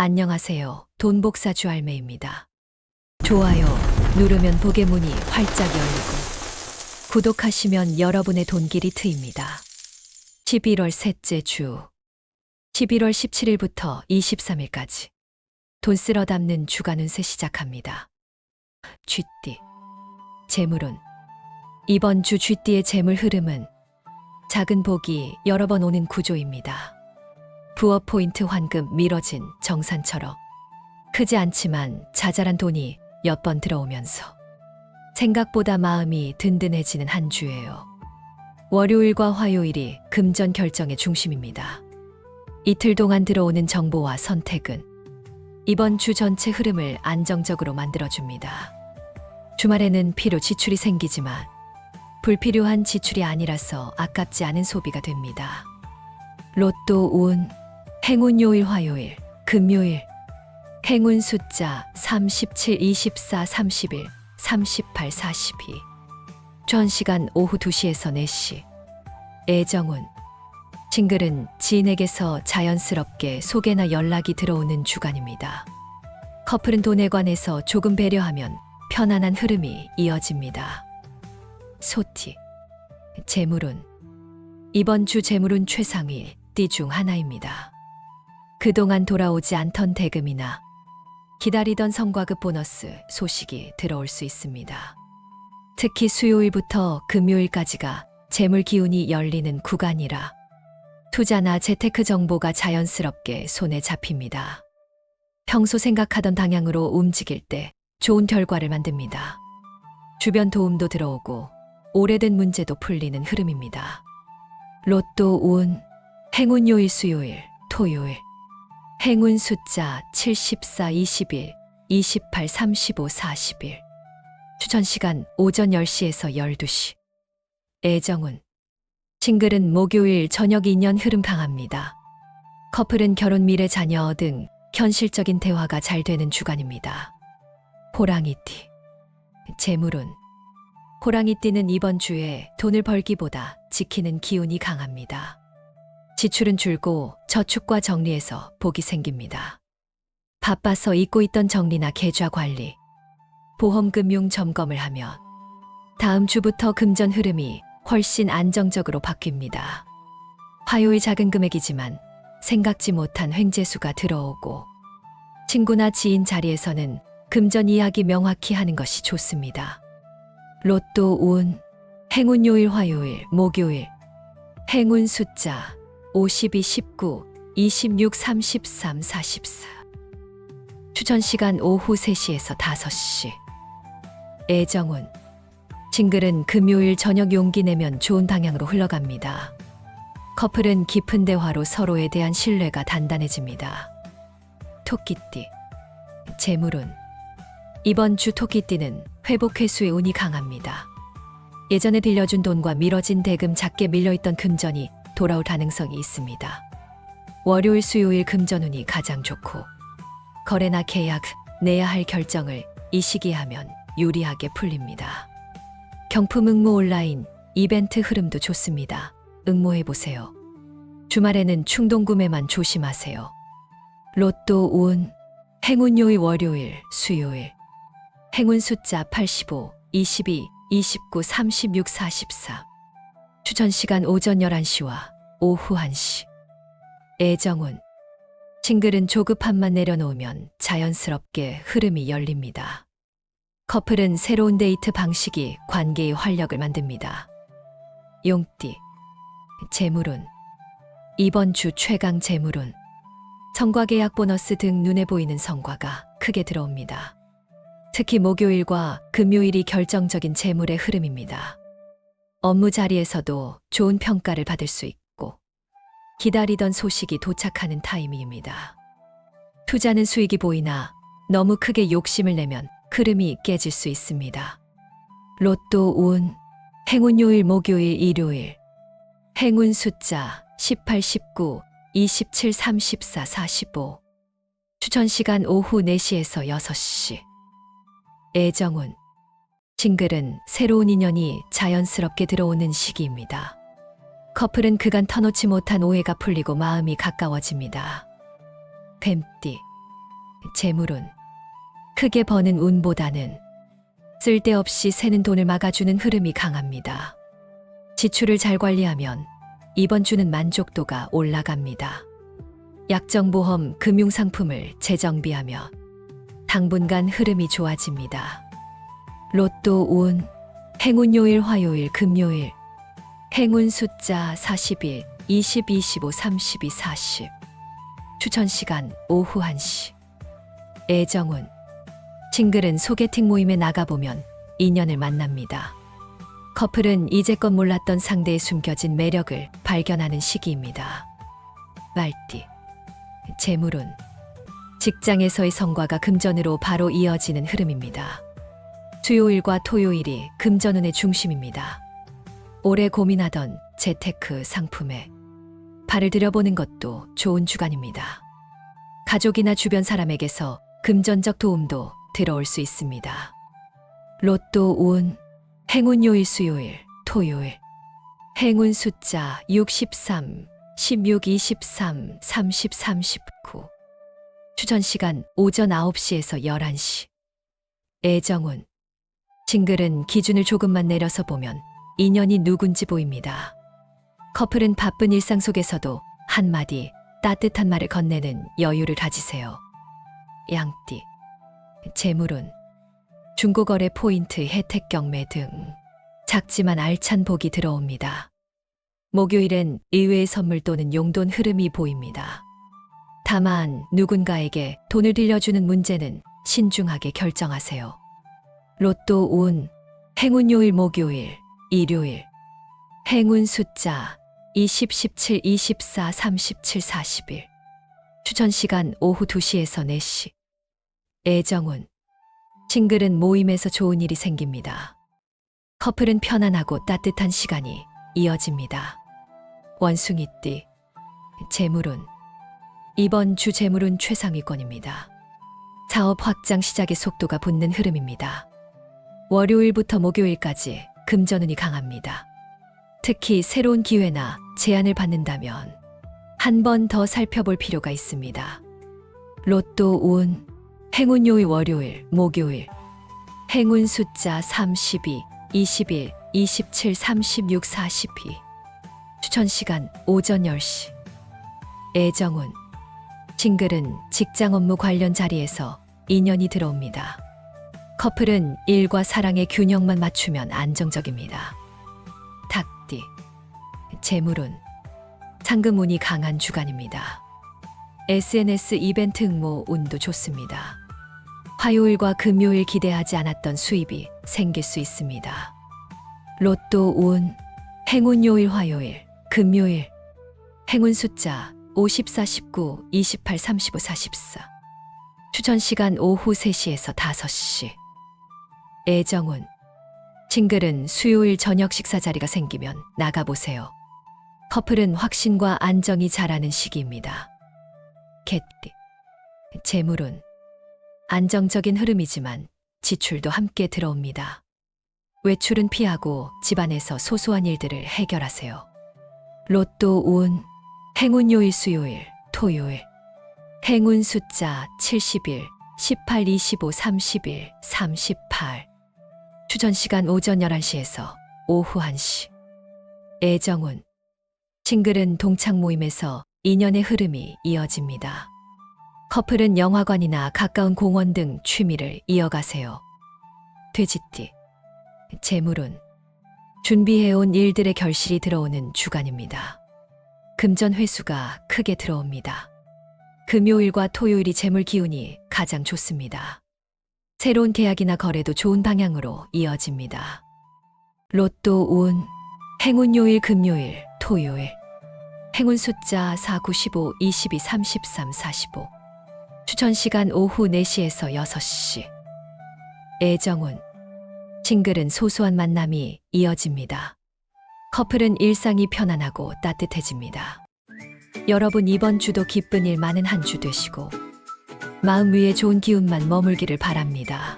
안녕하세요. 돈복사 주 알매입니다. 좋아요 누르면 복의 문이 활짝 열리고 구독하시면 여러분의 돈길이 트입니다. 11월 셋째 주 11월 17일부터 23일까지 돈 쓸어 담는 주간 운세 시작합니다. 쥐띠 재물운 이번 주 쥐띠의 재물 흐름은 작은 복이 여러 번 오는 구조입니다. 부업 포인트 환급 미뤄진 정산처럼 크지 않지만 자잘한 돈이 몇 번 들어오면서 생각보다 마음이 든든해지는 한 주예요. 월요일과 화요일이 금전 결정의 중심입니다. 이틀 동안 들어오는 정보와 선택은 이번 주 전체 흐름을 안정적으로 만들어줍니다. 주말에는 필요 지출이 생기지만 불필요한 지출이 아니라서 아깝지 않은 소비가 됩니다. 로또 운, 행운 요일 화요일, 금요일, 행운 숫자 37, 24, 31, 38, 42. 전 시간 오후 2시에서 4시. 애정운. 싱글은 지인에게서 자연스럽게 소개나 연락이 들어오는 주간입니다. 커플은 돈에 관해서 조금 배려하면 편안한 흐름이 이어집니다. 소티. 재물운. 이번 주 재물운 최상위 띠 중 하나입니다. 그동안 돌아오지 않던 대금이나 기다리던 성과급 보너스 소식이 들어올 수 있습니다. 특히 수요일부터 금요일까지가 재물 기운이 열리는 구간이라 투자나 재테크 정보가 자연스럽게 손에 잡힙니다. 평소 생각하던 방향으로 움직일 때 좋은 결과를 만듭니다. 주변 도움도 들어오고 오래된 문제도 풀리는 흐름입니다. 로또 운, 행운 요일 수요일, 토요일. 행운 숫자 74, 21, 28, 35, 41. 추천 시간 오전 10시에서 12시. 애정운. 싱글은 목요일 저녁 인연 흐름 강합니다. 커플은 결혼 미래 자녀 등 현실적인 대화가 잘 되는 주간입니다. 호랑이띠. 재물운. 호랑이띠는 이번 주에 돈을 벌기보다 지키는 기운이 강합니다. 지출은 줄고 저축과 정리해서 복이 생깁니다. 바빠서 잊고 있던 정리나 계좌 관리, 보험금융 점검을 하면 다음 주부터 금전 흐름이 훨씬 안정적으로 바뀝니다. 화요일 작은 금액이지만 생각지 못한 횡재수가 들어오고 친구나 지인 자리에서는 금전 이야기 명확히 하는 것이 좋습니다. 로또 운, 행운 요일 화요일, 목요일, 행운 숫자 52, 19, 26, 33, 44. 추천 시간 오후 3시에서 5시. 애정운. 싱글은 금요일 저녁 용기 내면 좋은 방향으로 흘러갑니다. 커플은 깊은 대화로 서로에 대한 신뢰가 단단해집니다. 토끼띠. 재물운. 이번 주 토끼띠는 회복 회수의 운이 강합니다. 예전에 빌려준 돈과 미뤄진 대금 작게 밀려있던 금전이 돌아올 가능성이 있습니다. 월요일, 수요일 금전운이 가장 좋고 거래나 계약, 내야 할 결정을 이 시기에 하면 유리하게 풀립니다. 경품 응모 온라인 이벤트 흐름도 좋습니다. 응모해 보세요. 주말에는 충동 구매만 조심하세요. 로또 운, 행운 요일 월요일, 수요일. 행운 숫자 85, 22, 29, 36, 44. 추천 시간 오전 11시와 오후 1시. 애정운. 싱글은 조급함만 내려놓으면 자연스럽게 흐름이 열립니다. 커플은 새로운 데이트 방식이 관계의 활력을 만듭니다. 용띠. 재물운. 이번 주 최강 재물운. 성과 계약 보너스 등 눈에 보이는 성과가 크게 들어옵니다. 특히 목요일과 금요일이 결정적인 재물의 흐름입니다. 업무 자리에서도 좋은 평가를 받을 수 있고 기다리던 소식이 도착하는 타이밍입니다. 투자는 수익이 보이나 너무 크게 욕심을 내면 흐름이 깨질 수 있습니다. 로또 운, 행운 요일 목요일 일요일, 행운 숫자 18, 19, 27, 34, 45. 추천 시간 오후 4시에서 6시. 애정운. 싱글은 새로운 인연이 자연스럽게 들어오는 시기입니다. 커플은 그간 터놓지 못한 오해가 풀리고 마음이 가까워집니다. 뱀띠. 재물운 크게 버는 운보다는 쓸데없이 새는 돈을 막아주는 흐름이 강합니다. 지출을 잘 관리하면 이번 주는 만족도가 올라갑니다. 약정보험 금융상품을 재정비하며 당분간 흐름이 좋아집니다. 로또 운 행운 요일 화요일 금요일 행운 숫자 41 20 25 32 40 추천 시간 오후 1시 애정운 싱글은 소개팅 모임에 나가보면 인연을 만납니다. 커플은 이제껏 몰랐던 상대의 숨겨진 매력을 발견하는 시기입니다. 말띠 재물운 직장에서의 성과가 금전으로 바로 이어지는 흐름입니다. 수요일과 토요일이 금전운의 중심입니다. 오래 고민하던 재테크 상품에 발을 들여보는 것도 좋은 주간입니다. 가족이나 주변 사람에게서 금전적 도움도 들어올 수 있습니다. 로또 운, 행운 요일 수요일, 토요일. 행운 숫자 63, 16, 23, 30, 39. 추천 시간 오전 9시에서 11시. 애정운. 싱글은 기준을 조금만 내려서 보면 인연이 누군지 보입니다. 커플은 바쁜 일상 속에서도 한마디 따뜻한 말을 건네는 여유를 가지세요. 양띠. 재물운. 중고거래 포인트 혜택 경매 등 작지만 알찬 복이 들어옵니다. 목요일엔 의외의 선물 또는 용돈 흐름이 보입니다. 다만 누군가에게 돈을 빌려주는 문제는 신중하게 결정하세요. 로또 운, 행운 요일 목요일, 일요일. 행운 숫자 20, 17, 24, 37, 41. 추천 시간 오후 2시에서 4시. 애정운. 싱글은 모임에서 좋은 일이 생깁니다. 커플은 편안하고 따뜻한 시간이 이어집니다. 원숭이띠. 재물운. 이번 주 재물운 최상위권입니다. 사업 확장 시작의 속도가 붙는 흐름입니다. 월요일부터 목요일까지 금전운이 강합니다. 특히 새로운 기회나 제안을 받는다면 한 번 더 살펴볼 필요가 있습니다. 로또 운, 행운 요일 월요일, 목요일. 행운 숫자 32, 21, 27, 36, 42. 추천 시간 오전 10시. 애정운. 싱글은 직장 업무 관련 자리에서 인연이 들어옵니다. 커플은 일과 사랑의 균형만 맞추면 안정적입니다. 닭띠. 재물운. 상금운이 강한 주간입니다. SNS 이벤트 응모 운도 좋습니다. 화요일과 금요일 기대하지 않았던 수입이 생길 수 있습니다. 로또 운, 행운 요일 화요일, 금요일. 행운 숫자 54, 19, 28, 35, 44. 추천 시간 오후 3시에서 5시. 애정운. 싱글은 수요일 저녁 식사 자리가 생기면 나가보세요. 커플은 확신과 안정이 자라는 시기입니다. 개띠. 재물운. 안정적인 흐름이지만 지출도 함께 들어옵니다. 외출은 피하고 집안에서 소소한 일들을 해결하세요. 로또 운, 행운 요일 수요일, 토요일. 행운 숫자 71, 18, 25, 31, 38. 추천 시간 오전 11시에서 오후 1시. 애정운. 싱글은 동창 모임에서 인연의 흐름이 이어집니다. 커플은 영화관이나 가까운 공원 등 취미를 이어가세요. 돼지띠. 재물운. 준비해온 일들의 결실이 들어오는 주간입니다. 금전 회수가 크게 들어옵니다. 금요일과 토요일이 재물 기운이 가장 좋습니다. 새로운 계약이나 거래도 좋은 방향으로 이어집니다. 로또 운, 행운 요일 금요일, 토요일. 행운 숫자 4, 9, 15, 22, 33, 45. 추천 시간 오후 4시에서 6시. 애정운. 싱글은 소소한 만남이 이어집니다. 커플은 일상이 편안하고 따뜻해집니다. 여러분 이번 주도 기쁜 일 많은 한 주 되시고 마음 위에 좋은 기운만 머물기를 바랍니다.